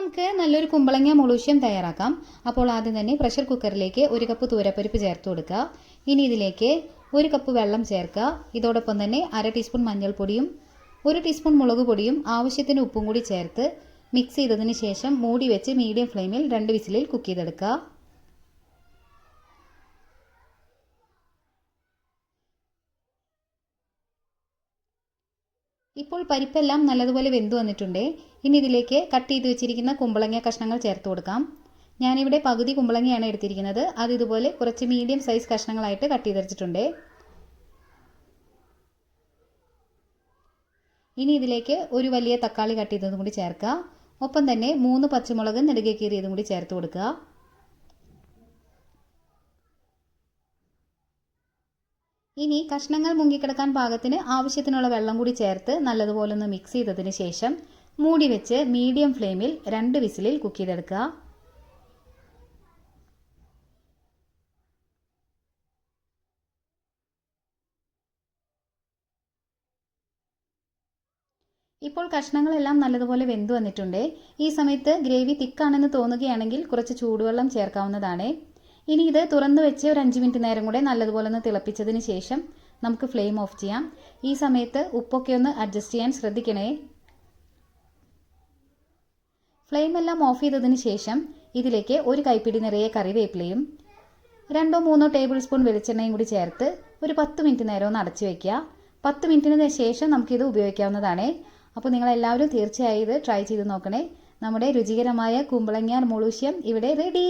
നമുക്ക് നല്ലൊരു കുമ്പളങ്ങ മുളൂശ്യം തയ്യാറാക്കാം. അപ്പോൾ ആദ്യം തന്നെ പ്രഷർ കുക്കറിലേക്ക് ഒരു കപ്പ് തൂരപ്പരിപ്പ് ചേർത്ത് കൊടുക്കുക. ഇനി ഇതിലേക്ക് ഒരു കപ്പ് വെള്ളം ചേർക്കുക. ഇതോടൊപ്പം തന്നെ അര ടീസ്പൂൺ മഞ്ഞൾപ്പൊടിയും ഒരു ടീസ്പൂൺ മുളക് പൊടിയും ആവശ്യത്തിന് ഉപ്പും കൂടി ചേർത്ത് മിക്സ് ചെയ്തതിന് ശേഷം മൂടി വെച്ച് മീഡിയം ഫ്ലെയിമിൽ രണ്ട് വിസിലിൽ കുക്ക് ചെയ്തെടുക്കുക. ഇപ്പോൾ പരിപ്പെല്ലാം നല്ലതുപോലെ വെന്തു വന്നിട്ടുണ്ട്. ഇനി ഇതിലേക്ക് കട്ട് ചെയ്ത് വെച്ചിരിക്കുന്ന കുമ്പളങ്ങ കഷ്ണങ്ങൾ ചേർത്ത് കൊടുക്കാം. ഞാനിവിടെ പകുതി കുമ്പളങ്ങയാണ് എടുത്തിരിക്കുന്നത്. അത് ഇതുപോലെ കുറച്ച് മീഡിയം സൈസ് കഷ്ണങ്ങളായിട്ട് കട്ട് ചെയ്തെടുത്തിട്ടുണ്ട്. ഇനി ഇതിലേക്ക് ഒരു വലിയ തക്കാളി കട്ട് ചെയ്തതും കൂടി ചേർക്കുക. ഒപ്പം തന്നെ മൂന്ന് പച്ചമുളക് നെടുകെ കീറിയതും കൂടി ചേർത്ത് കൊടുക്കുക. ഇനി കഷ്ണങ്ങൾ മുങ്ങിക്കിടക്കാൻ പാകത്തിന് ആവശ്യത്തിനുള്ള വെള്ളം കൂടി ചേർത്ത് നല്ലതുപോലെ ഒന്ന് മിക്സ് ചെയ്തതിന് ശേഷം മൂടി വെച്ച് മീഡിയം ഫ്ലെയിമിൽ രണ്ട് വിസിലിൽ കുക്ക് ചെയ്തെടുക്കുക. ഇപ്പോൾ കഷ്ണങ്ങളെല്ലാം നല്ലതുപോലെ വെന്തു വന്നിട്ടുണ്ട്. ഈ സമയത്ത് ഗ്രേവി തിക്കാണെന്ന് തോന്നുകയാണെങ്കിൽ കുറച്ച് ചൂടുവെള്ളം ചേർക്കാവുന്നതാണ്. ഇനി ഇത് തുറന്നു വെച്ച് ഒരു അഞ്ച് മിനിറ്റ് നേരം കൂടെ നല്ലതുപോലെ ഒന്ന് തിളപ്പിച്ചതിന് ശേഷം നമുക്ക് ഫ്ലെയിം ഓഫ് ചെയ്യാം. ഈ സമയത്ത് ഉപ്പൊക്കെ ഒന്ന് അഡ്ജസ്റ്റ് ചെയ്യാൻ ശ്രദ്ധിക്കണേ. ഫ്ലെയിം എല്ലാം ഓഫ് ചെയ്തതിന് ശേഷം ഇതിലേക്ക് ഒരു കൈപ്പിടി നിറയെ കറിവേപ്പിലയും രണ്ടോ മൂന്നോ ടേബിൾ സ്പൂൺ വെളിച്ചെണ്ണയും കൂടി ചേർത്ത് ഒരു പത്ത് മിനിറ്റ് നേരം ഒന്ന് അടച്ചു വെക്കുക. പത്ത് മിനിറ്റിന് ശേഷം നമുക്കിത് ഉപയോഗിക്കാവുന്നതാണ്. അപ്പോൾ നിങ്ങളെല്ലാവരും തീർച്ചയായും ഇത് ട്രൈ ചെയ്ത് നോക്കണേ. നമ്മുടെ രുചികരമായ കുമ്പളങ്ങ മുളൂശ്യം ഇവിടെ റെഡി